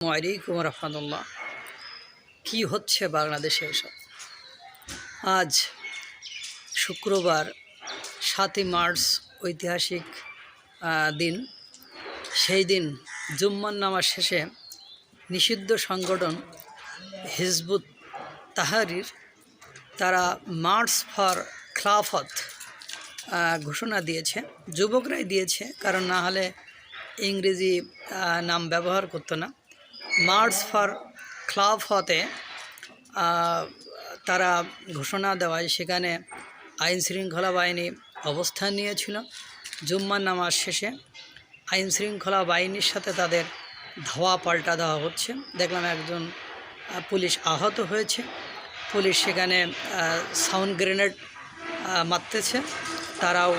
আলাইকুম রহমতুল্লাহ। কী হচ্ছে বাংলাদেশে এসব? আজ শুক্রবার, সাতই মার্চ, ঐতিহাসিক দিন। সেই দিন জুম্মান নামাজ শেষে নিষিদ্ধ সংগঠন হিজবুত তাহারির, তারা মার্চ ফর খ্লাফত ঘোষণা দিয়েছে। যুবকরাই দিয়েছে, কারণ না হলে ইংরেজি নাম ব্যবহার করতো না। মার্চ ফর খিলাফতে হতে তারা ঘোষণা দেওয়ায় সেখানে আইন শৃঙ্খলা বাহিনী অবস্থান নিয়েছিল। জুম্মার নামাজ শেষে আইন শৃঙ্খলা বাহিনীর সাথে তাদের ধাওয়া পাল্টা দেওয়া হচ্ছে। দেখলাম একজন পুলিশ আহত হয়েছে। পুলিশ সেখানে সাউন্ড গ্রেনেড মারতেছে। তারাও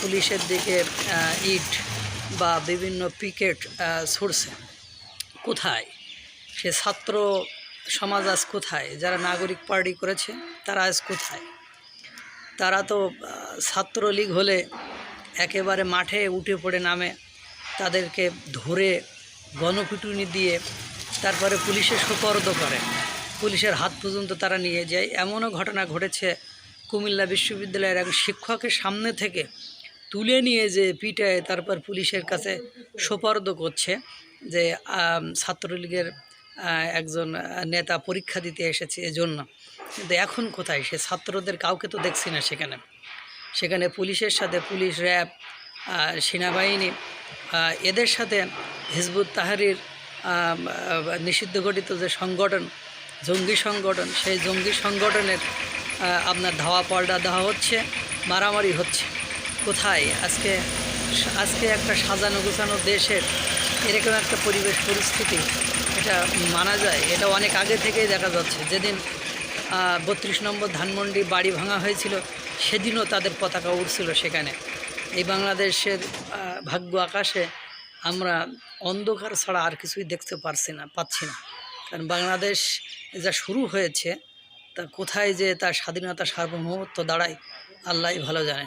পুলিশের দিকে ইট বা বিভিন্ন পিকেট ছুড়ছে। কোথায়? সে ছাত্র সমাজ আজ কোথায়? যারা নাগরিক পার্টি করেছে, তারা আজ কোথায়? তারা তো ছাত্রলীগ হলে একেবারে মাঠে উঠে পড়ে নামে। তাদেরকে ধরে গণপিটুনি দিয়ে তারপরে পুলিশে সোপর্দ করে। পুলিশের হাত পর্যন্ত তারা নিয়ে যায়। এমনও ঘটনা ঘটেছে কুমিল্লা বিশ্ববিদ্যালয়ের এক শিক্ষকের সামনে থেকে তুলে নিয়ে যে পিটায়, তারপর পুলিশের কাছে সোপর্দ করছে। যে ছাত্রলীগের একজন নেতা পরীক্ষা দিতে এসেছে এজন্য। কিন্তু এখন কোথায়? সে ছাত্রদের কাউকে তো দেখছি না সেখানে। সেখানে পুলিশের সাথে পুলিশ, র্যাব সেনাবাহিনী এদের সাথে হিজবুত তাহারির নিষিদ্ধ ঘটিত যে সংগঠন, জঙ্গি সংগঠন, সেই জঙ্গি সংগঠনের আপনার ধাওয়া পাল্টা দেওয়া হচ্ছে, মারামারি হচ্ছে। কোথায়? আজকে আজকে একটা সাজানো গোছানো দেশের এরকম একটা পরিবেশ, পরিস্থিতি, এটা মানা যায়। এটা অনেক আগে থেকেই দেখা যাচ্ছে। যেদিন বত্রিশ নম্বর ধানমন্ডি বাড়ি ভাঙা হয়েছিল, সেদিনও তাদের পতাকা উঠছিল সেখানে। এই বাংলাদেশের ভাগ্য আকাশে আমরা অন্ধকার ছাড়া আর কিছুই দেখতে পারছি না, পাচ্ছি না। কারণ বাংলাদেশ যা শুরু হয়েছে, তা কোথায় যে তার স্বাধীনতা, সার্বভৌমত্ব দাঁড়ায় আল্লাহ ভালো জানে।